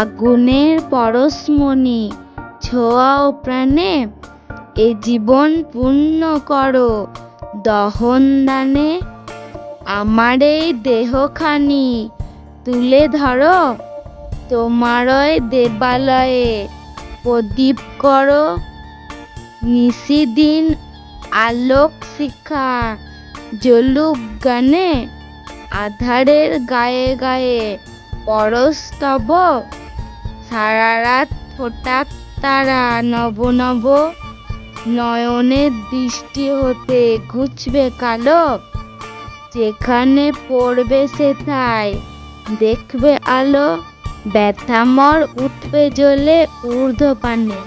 আগুনের পরশমণি ছোঁয়াও প্রাণে, এ জীবন পূর্ণ করো। দহন দানে আমার এই দেহখানি, তুলে ধরো তোমারই দেবালয়ে। প্রদীপ করো নিশিদিন আলোক শিখা জলুক গানে আধারের গায়ে গায়ে পরস্তব। সারা রাত ফোটাক তারা নব নব নয়নের দৃষ্টি হতে ঘুচবে কালো। যেখানে পড়বে সেথায় দেখবে আলো ব্যথামর উঠবে জ্বলে ঊর্ধ্ব পানে